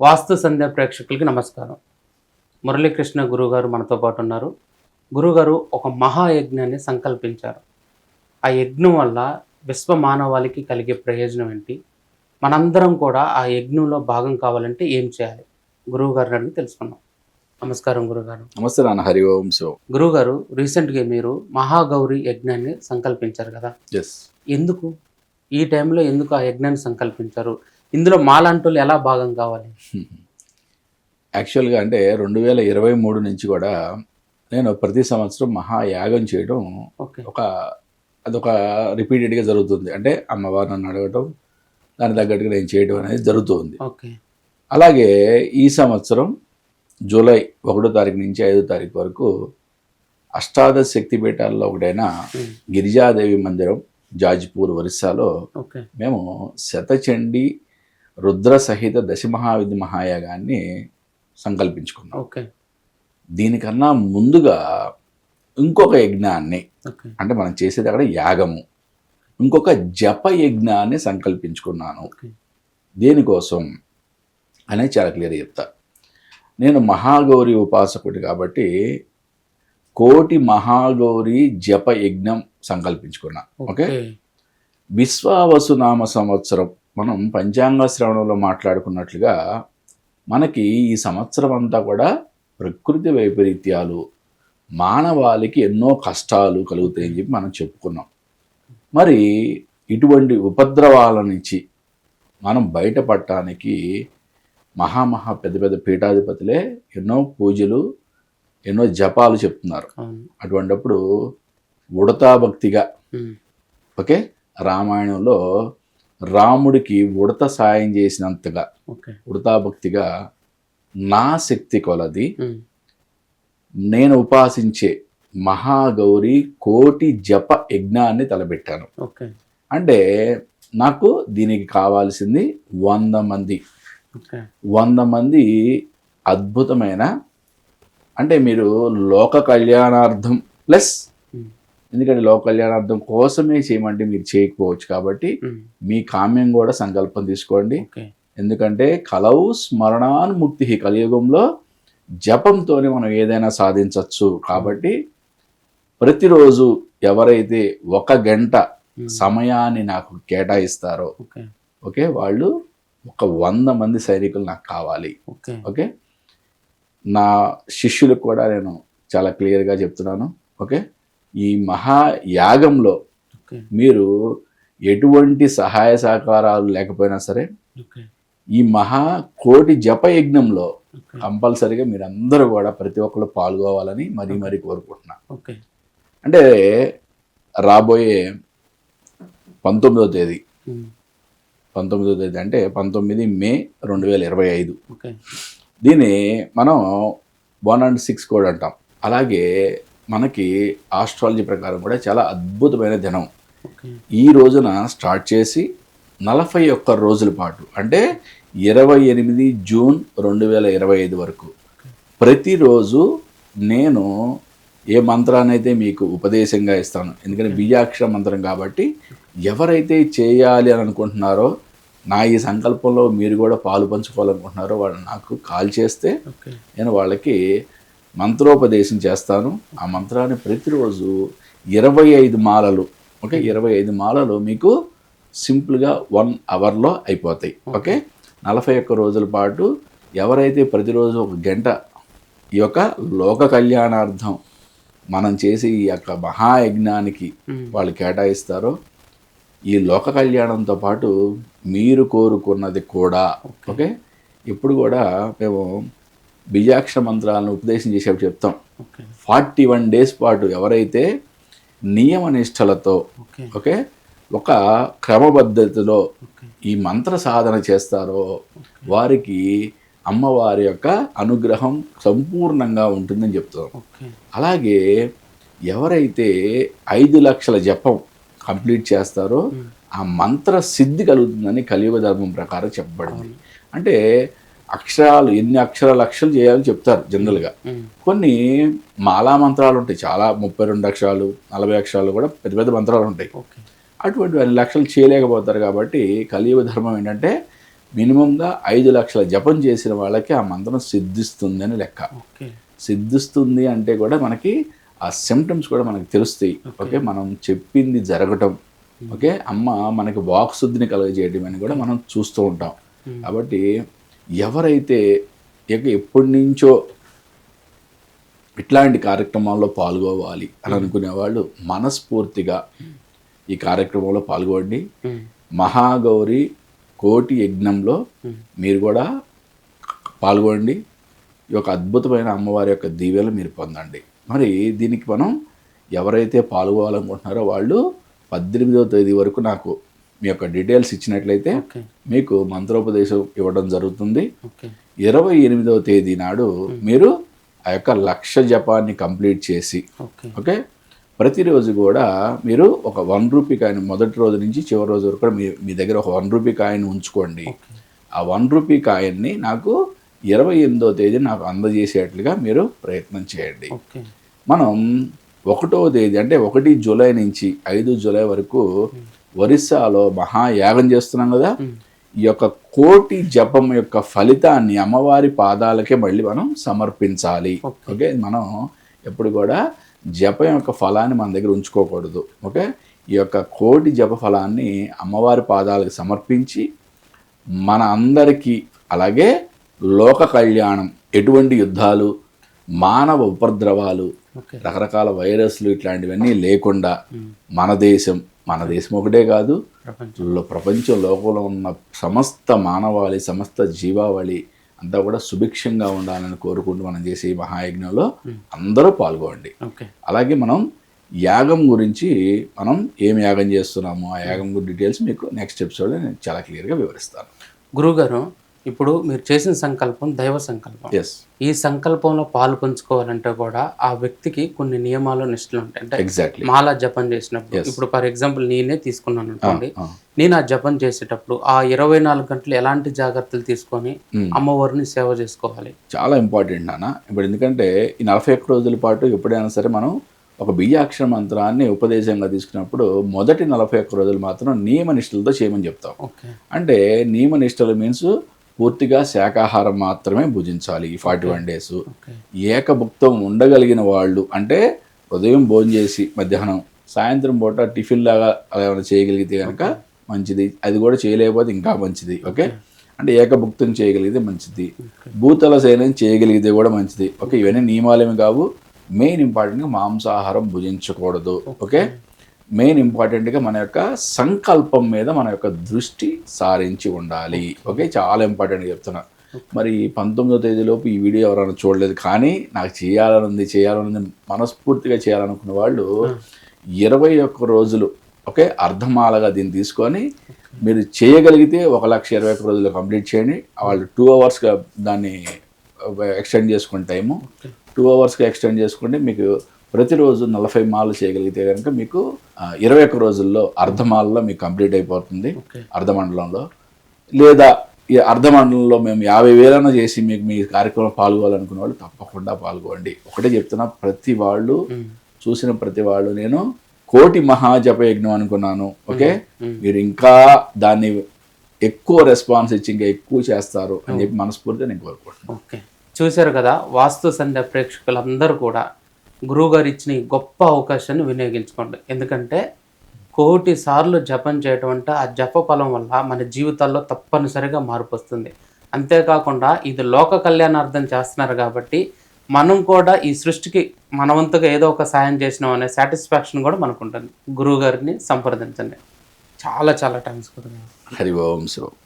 వాస్తు సంధ్య ప్రేక్షకులకి నమస్కారం. మురళీకృష్ణ గురువుగారు మనతో పాటు ఉన్నారు. గురువుగారు ఒక మహాయజ్ఞాన్ని సంకల్పించారు. ఆ యజ్ఞం వల్ల విశ్వ మానవాళికి కలిగే ప్రయోజనం ఏంటి? మనందరం కూడా ఆ యజ్ఞంలో భాగం కావాలంటే ఏం చేయాలి? గురువు గారిని అడిగి తెలుసుకున్నాం నమస్కారం గురుగారు. నమస్తే నాన్న హరి ఓం శివ. గురువుగారు రీసెంట్గా మీరు మహాగౌరి యజ్ఞాన్ని సంకల్పించారు కదా? ఎస్ ఎందుకు? ఈ టైంలో ఎందుకు ఆ యజ్ఞాన్ని సంకల్పించారు? ఇందులో మాలాంటోళ్ళు ఎలా భాగం కావాలి? యాక్చువల్గా అంటే రెండు వేల ఇరవై మూడు నుంచి కూడా నేను ప్రతి సంవత్సరం మహాయాగం చేయడం ఒక అదొక రిపీటెడ్గా జరుగుతుంది. అంటే అమ్మవారు నన్ను అడగటం దాని తగ్గట్టుగా నేను చేయడం అనేది జరుగుతుంది. ఓకే. అలాగే ఈ సంవత్సరం జూలై ఒకటో తారీఖు నుంచి ఐదో తారీఖు వరకు అష్టాదశ శక్తిపీఠాల్లో ఒకటైన గిరిజాదేవి మందిరం జాజ్పూర్ ఒరిస్సాలో మేము శతచండి రుద్ర సహిత దశమహావిధి మహాయాగాన్ని సంకల్పించుకున్నాం. ఓకే. దీనికన్నా ముందుగా ఇంకొక యజ్ఞాన్ని అంటే మనం చేసేది అక్కడ యాగము. ఇంకొక జప యజ్ఞాన్ని సంకల్పించుకున్నాను. దేనికోసం? అనేది చాలా క్లియర్ చెప్తా. నేను మహాగౌరి ఉపాసకుడి కాబట్టి కోటి మహాగౌరి జప యజ్ఞం సంకల్పించుకున్నా. ఓకే? ఓకే. విశ్వావసు నామ సంవత్సరం మనం పంచాంగ శ్రవణంలో మాట్లాడుకున్నట్లుగా మనకి ఈ సంవత్సరం అంతా కూడా ప్రకృతి వైపరీత్యాలు మానవాళికి ఎన్నో కష్టాలు కలుగుతాయని చెప్పి మనం చెప్పుకున్నాం. మరి ఇటువంటి ఉపద్రవాల నుంచి మనం బయటపడటానికి మహామహా పెద్ద పెద్ద పీఠాధిపతులే ఎన్నో పూజలు ఎన్నో జపాలు చెప్తున్నారు. అటువంటప్పుడు ఉడతా భక్తిగా ఓకే? రామాయణంలో రాముడికి ఉడత సాయం చేసినంతగా ఓకే. ఉడతా భక్తిగా నా శక్తి కొలది నేను ఉపాసించే మహాగౌరి కోటి జప యజ్ఞాన్ని తలపెట్టాను ఓకే. అంటే నాకు దీనికి కావాల్సింది వంద మంది. వంద మంది అద్భుతమైన అంటే మీరు లోక కళ్యాణార్థం ప్లస్ ఎందుకంటే లోక కళ్యాణార్థం కోసమే చేయమంటే మీరు చేయకపోవచ్చు కాబట్టి ఉమ్, మీ కామ్యం కూడా సంకల్పం తీసుకోండి. ఎందుకంటే కలవు స్మరణాన్ముక్తి కలియుగంలో జపంతోనే మనం ఏదైనా సాధించవచ్చు కాబట్టి ప్రతిరోజు ఎవరైతే ఒక గంట ఉమ్, సమయాన్ని నాకు కేటాయిస్తారో ఓకే వాళ్ళు ఒక వంద మంది సైనికులు నాకు కావాలి. ఓకే. ఓకే? నా శిష్యులకు కూడా నేను చాలా క్లియర్గా చెప్తున్నాను. ఓకే? ఈ మహాయాగంలో మీరు ఎటువంటి సహాయ సహకారాలు లేకపోయినా సరే ఈ మహా కోటి జప యజ్ఞంలో కంపల్సరీగా మీరందరూ కూడా ప్రతి ఒక్కరు పాల్గొవాలని మరీ మరీ కోరుకుంటున్నా. అంటే రాబోయే పంతొమ్మిదో తేదీ. పంతొమ్మిదో తేదీ అంటే పంతొమ్మిది మే రెండు వేల ఇరవై ఐదు. దీన్ని మనం వన్ అండ్ సిక్స్ కోడ్ అంటాం. అలాగే మనకి ఆస్ట్రాలజీ ప్రకారం కూడా చాలా అద్భుతమైన దినం. ఈ రోజున స్టార్ట్ చేసి నలభై ఒక్క రోజుల పాటు అంటే ఇరవై ఎనిమిది జూన్ రెండు వేల ఇరవై ఐదు వరకు ప్రతిరోజు నేను ఏ మంత్రాన్ని అయితే మీకు ఉపదేశంగా ఇస్తాను ఎందుకంటే బీజాక్షర మంత్రం కాబట్టి ఎవరైతే చేయాలి అని అనుకుంటున్నారో నా ఈ సంకల్పంలో మీరు కూడా పాలు పంచుకోవాలనుకుంటున్నారో వాళ్ళు నాకు కాల్ చేస్తే నేను వాళ్ళకి మంత్రోపదేశం చేస్తాను. ఆ మంత్రాన్ని ప్రతిరోజు ఇరవై ఐదు మాలలు ఓకే? ఇరవై ఐదు మాలలు మీకు సింపుల్గా వన్ అవర్లో అయిపోతాయి ఓకే. నలభై ఒక్క రోజుల పాటు ఎవరైతే ప్రతిరోజు ఒక గంట ఈ యొక్క లోక కళ్యాణార్థం మనం చేసే ఈ యొక్క మహాయజ్ఞానికి వాళ్ళు కేటాయిస్తారో ఈ లోక కళ్యాణంతో పాటు మీరు కోరుకున్నది కూడా ఓకే? ఇప్పుడు కూడా మేము బీజాక్ష మంత్రాలను ఉపదేశం చేసేప్పుడు చెప్తాం. ఫార్టీ వన్ డేస్ పాటు ఎవరైతే నియమ నిష్టలతో ఓకే ఒక క్రమపద్ధతిలో ఓకే. ఈ మంత్ర సాధన చేస్తారో వారికి అమ్మవారి యొక్క అనుగ్రహం సంపూర్ణంగా ఉంటుందని చెప్తాం. అలాగే ఎవరైతే ఐదు లక్షల జపం కంప్లీట్ చేస్తారో ఆ మంత్ర సిద్ధి కలుగుతుందని కలియుగ ధర్మం ప్రకారం చెప్పబడింది. అంటే అక్షరాలు ఎన్ని అక్షరాలు అక్షరాలు చేయాలని చెప్తారు జనరల్గా. కొన్ని మాలా మంత్రాలు ఉంటాయి. చాలా ముప్పై రెండు అక్షరాలు నలభై అక్షరాలు కూడా పెద్ద పెద్ద మంత్రాలు ఉంటాయి. ఓకే. అటువంటి అన్ని లక్షలు చేయలేకపోతారు కాబట్టి కలియుగ ధర్మం ఏంటంటే మినిమంగా ఐదు లక్షల జపం చేసిన వాళ్ళకి ఆ మంత్రం సిద్ధిస్తుంది అని లెక్క సిద్ధిస్తుంది అంటే కూడా మనకి ఆ సిమ్టమ్స్ కూడా మనకి తెలుస్తాయి. ఓకే. మనం చెప్పింది జరగటం. ఓకే? అమ్మ మనకి వాక్శుద్ధిని కలుగజేయడం అని కూడా మనం చూస్తూ ఉంటాం. కాబట్టి ఎవరైతే ఇక ఎప్పటి నుంచో ఇట్లాంటి కార్యక్రమాల్లో పాల్గొవాలి అని అనుకునే వాళ్ళు మనస్ఫూర్తిగా ఈ కార్యక్రమంలో పాల్గొండి. ఉమ్, మహాగౌరి కోటి యజ్ఞంలో మీరు కూడా పాల్గొండి. ఈ యొక్క అద్భుతమైన అమ్మవారి యొక్క దీవెలు మీరు పొందండి. మరి దీనికి మనం ఎవరైతే పాల్గొవాలనుకుంటున్నారో వాళ్ళు పద్దెనిమిదవ తేదీ వరకు నాకు మీ యొక్క డీటెయిల్స్ ఇచ్చినట్లయితే మీకు మంత్రోపదేశం ఇవ్వడం జరుగుతుంది. ఇరవై ఎనిమిదవ తేదీ నాడు మీరు ఆ యొక్క లక్ష జపాన్ని కంప్లీట్ చేసి ఓకే. ప్రతిరోజు కూడా మీరు ఒక వన్ రూపీ కాయిన్ మొదటి రోజు నుంచి చివరి రోజు వరకు కూడా మీ మీ దగ్గర ఒక వన్ రూపీ కాయిన్ ఉంచుకోండి. ఆ వన్ రూపీ కాయిన్ని నాకు ఇరవై ఎనిమిదో తేదీ నాకు అందజేసేట్లుగా మీరు ప్రయత్నం చేయండి. మనం ఒకటో తేదీ అంటే ఒకటి జూలై నుంచి ఐదు జూలై వరకు ఒరిస్సాలో మహాయాగం చేస్తున్నాం కదా. ఈ యొక్క కోటి జపం యొక్క ఫలితాన్ని అమ్మవారి పాదాలకే మళ్ళీ మనం సమర్పించాలి. ఓకే. మనం ఎప్పుడు కూడా జపం యొక్క ఫలాన్ని మన దగ్గర ఉంచుకోకూడదు. ఓకే? ఈ యొక్క కోటి జప ఫలాన్ని అమ్మవారి పాదాలకు సమర్పించి మన అందరికీ అలాగే లోక కళ్యాణం ఎటువంటి యుద్ధాలు మానవ ఉపద్రవాలు రకరకాల వైరస్లు ఇట్లాంటివన్నీ లేకుండా మన దేశం మన దేశం ఒకటే కాదు ప్రపంచం. లో ప్రపంచం లోకంలో ఉన్న సమస్త మానవాళి సమస్త జీవావళి అంతా కూడా సుభిక్షంగా ఉండాలని కోరుకుంటూ మనం చేసే ఈ మహాయజ్ఞంలో అందరూ పాల్గొండి అలాగే మనం యాగం గురించి మనం ఏం యాగం చేస్తున్నాము ఆ యాగం గురించి డీటెయిల్స్ మీకు నెక్స్ట్ ఎపిసోడ్లో నేను చాలా క్లియర్గా వివరిస్తాను. గురుగారు ఇప్పుడు మీరు చేసిన సంకల్పం దైవ సంకల్పం. ఈ సంకల్పంలో పాలు పంచుకోవాలంటే కూడా ఆ వ్యక్తికి కొన్ని నియమాలు నిష్ఠలు ఉంటాయి. అంటే ఎగ్జాక్ట్లీ మాల జపం చేసినప్పుడు ఇప్పుడు ఫర్ ఎగ్జాంపుల్ నేనే తీసుకున్నాను అనుకోండి. నేను ఆ జపం చేసేటప్పుడు ఆ ఇరవై నాలుగు గంటలు ఎలాంటి జాగ్రత్తలు తీసుకొని అమ్మవారిని సేవ చేసుకోవాలి? చాలా ఇంపార్టెంట్ నాన్న. ఇప్పుడు ఎందుకంటే ఈ నలభై ఒక్క రోజుల పాటు ఎప్పుడైనా సరే మనం ఒక బియ్యాక్షర మంత్రాన్ని ఉపదేశంగా తీసుకున్నప్పుడు మొదటి నలభై ఒక్క రోజులు మాత్రం నియమ నిష్ఠలతో చేయమని చెప్తాం. ఓకే. అంటే నియమ నిష్టలు మీన్స్ పూర్తిగా శాకాహారం మాత్రమే భుజించాలి ఈ ఫార్టీ వన్ డేస్. ఏకభుక్తం ఉండగలిగిన వాళ్ళు అంటే ఉదయం భోజనం చేసి మధ్యాహ్నం సాయంత్రం పూట టిఫిన్ లాగా అలా ఏమైనా చేయగలిగితే కనుక మంచిది. అది కూడా చేయలేకపోతే ఇంకా మంచిది. ఓకే అంటే ఏకభుక్తం చేయగలిగితే మంచిది. భూతల శయనం చేయగలిగితే కూడా మంచిది. ఓకే ఇవన్నీ నియమాలేమి కావు. మెయిన్ ఇంపార్టెంట్గా మాంసాహారం భుజించకూడదు. ఓకే మెయిన్ ఇంపార్టెంట్గా మన యొక్క సంకల్పం మీద మన యొక్క దృష్టి సారించి ఉండాలి. ఓకే చాలా ఇంపార్టెంట్ చెప్తున్నా. మరి పంతొమ్మిదో తేదీలోపు ఈ వీడియో ఎవరైనా చూడలేదు కానీ నాకు చేయాలనుంది చేయాలనుంది మనస్ఫూర్తిగా చేయాలనుకున్న వాళ్ళు ఇరవై ఒక్క రోజులు ఓకే అర్ధమాలగా దీన్ని తీసుకొని మీరు చేయగలిగితే ఒక లక్ష ఇరవై ఒక్క రోజులు కంప్లీట్ చేయండి. వాళ్ళు టూ అవర్స్గా దాన్ని ఎక్స్టెండ్ చేసుకునే టైము. టూ అవర్స్గా ఎక్స్టెండ్ చేసుకుంటే మీకు ప్రతిరోజు నలభై మాలు చేయగలిగితే కనుక మీకు ఇరవై ఒక్క రోజుల్లో అర్ధమాలలో మీకు కంప్లీట్ అయిపోతుంది అర్ధమండలంలో. లేదా ఈ అర్ధమండలంలో మేము యాభై వేలన్నా చేసి మీకు మీ కార్యక్రమంలో పాల్గొనాలనుకున్న వాళ్ళు తప్పకుండా పాల్గొండి. ఒకటే చెప్తున్నా ప్రతి వాళ్ళు చూసిన ప్రతి వాళ్ళు నేను కోటి మహాజప యజ్ఞం అనుకున్నాను ఓకే? మీరు ఇంకా దాన్ని ఎక్కువ రెస్పాన్స్ ఇచ్చి ఇంకా ఎక్కువ చేస్తారు అని చెప్పి మనస్ఫూర్తిగా నేను కోరుకుంటున్నాను. చూశారు కదా వాస్తు సంధ్య ప్రేక్షకులందరూ కూడా గురువుగారు ఇచ్చిన ఈ గొప్ప అవకాశాన్ని వినియోగించుకోండి. ఎందుకంటే కోటి సార్లు జపం చేయటం అంటే ఆ జప ఫలం వల్ల మన జీవితాల్లో తప్పనిసరిగా మార్పు వస్తుంది. అంతేకాకుండా ఇది లోక కళ్యాణార్థం చేస్తున్నారు కాబట్టి మనం కూడా ఈ సృష్టికి మనవంతుగా ఏదో ఒక సాయం చేసినాం అనే సాటిస్ఫాక్షన్ కూడా మనకు ఉంటుంది. గురువు గారిని సంప్రదించండి. చాలా చాలా థ్యాంక్స్ గురుగారు. హరి ఓం శివం.